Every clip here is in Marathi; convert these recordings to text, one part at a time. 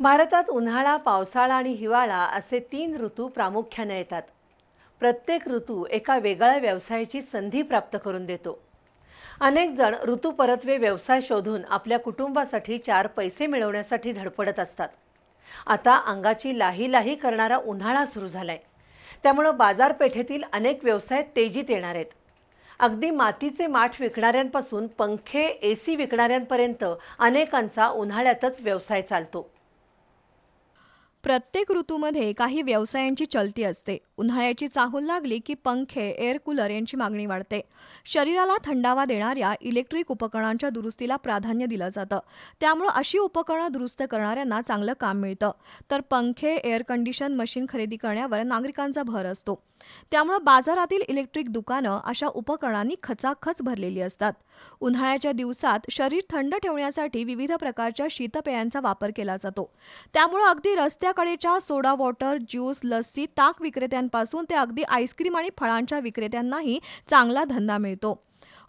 भारतात उन्हाळा पावसाळा आणि हिवाळा असे तीन ऋतू प्रामुख्याने येतात. प्रत्येक ऋतू एका वेगळ्या व्यवसायाची संधी प्राप्त करून देतो. अनेक जण ऋतू परतवे व्यवसाय शोधून आपल्या कुटुंबासाठी चार पैसे मिळवण्यासाठी धडपडत असतात. आता अंगाची लाही लाही करणारा उन्हाळा सुरू झालाय. त्यामुळं बाजारपेठेतील अनेक व्यवसाय तेजीत येणार आहेत. अगदी मातीचे माठ विकणाऱ्यांपासून पंखे ए सी विकणाऱ्यांपर्यंत अनेकांचा उन्हाळ्यातच व्यवसाय चालतो. प्रत्येक ऋतूमध्ये काही व्यवसायांची चलती असते. उन्हाळ्याची चाहूल लागली की पंखे एअर कूलर यांची मागणी वाढते. शरीराला थंडावा देणाऱ्या इलेक्ट्रिक उपकरणांच्या दुरुस्तीला प्राधान्य दिलं जातं. त्यामुळं अशी उपकरणं दुरुस्त करणाऱ्यांना चांगलं काम मिळतं. तर पंखे एअर कंडिशन मशीन खरेदी करण्यावर नागरिकांचा भर असतो. त्यामुळं बाजारातील इलेक्ट्रिक दुकानं अशा उपकरणांनी खचाखच भरलेली असतात. उन्हाळ्याच्या दिवसात शरीर थंड ठेवण्यासाठी विविध प्रकारच्या शीतपेयांचा वापर केला जातो. त्यामुळं अगदी रस्त्या संध्याकाळीच्या सोडा वॉटर ज्यूस लस्सी ताक विक्रेत्यांपासून ते अगदी आईस्क्रीम आणि फळांच्या विक्रेत्यांनाही चांगला धंदा मिळतो.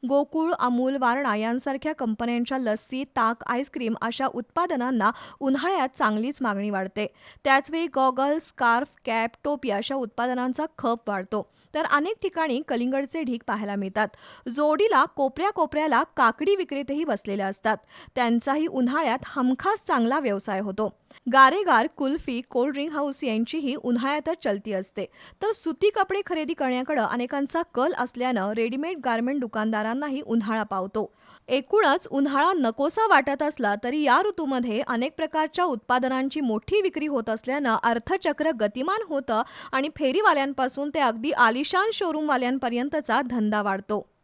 गोकुळ अमूल वारणा यांसारख्या कंपन्यांच्या लस्सी ताक आईस्क्रीम अशा उत्पादनांना उन्हाळ्यात चांगलीच मागणी वाढते. त्याचवेळी गॉगल्स स्कार्फ कॅप टोपी अशा उत्पादनांचा खप वाढतो. तर अनेक ठिकाणी कलिंगडचे ढीक पाहायला मिळतात. जोडीला कोपऱ्या कोपऱ्याला काकडी विक्रेतेही बसलेले असतात. त्यांचाही उन्हाळ्यात हमखास चांगला व्यवसाय होतो. गारेगार कुल्फी कोल्ड्रिंक हाऊस यांचीही उन्हाळ्यातच चलती असते. तर सुती कपडे खरेदी करण्याकडे अनेकांचा कल असल्यानं रेडीमेड गारमेंट दुकानदारांनाही उन्हाळा पावतो. एकूणच उन्हाळा नकोसा वाटत असला तरी या ऋतूमध्ये अनेक प्रकारच्या उत्पादनांची मोठी विक्री होत असल्यानं अर्थचक्र गतिमान होतं आणि फेरीवाल्यांपासून ते अगदी आलिशान शोरूमवाल्यांपर्यंतचा धंदा वाढतो.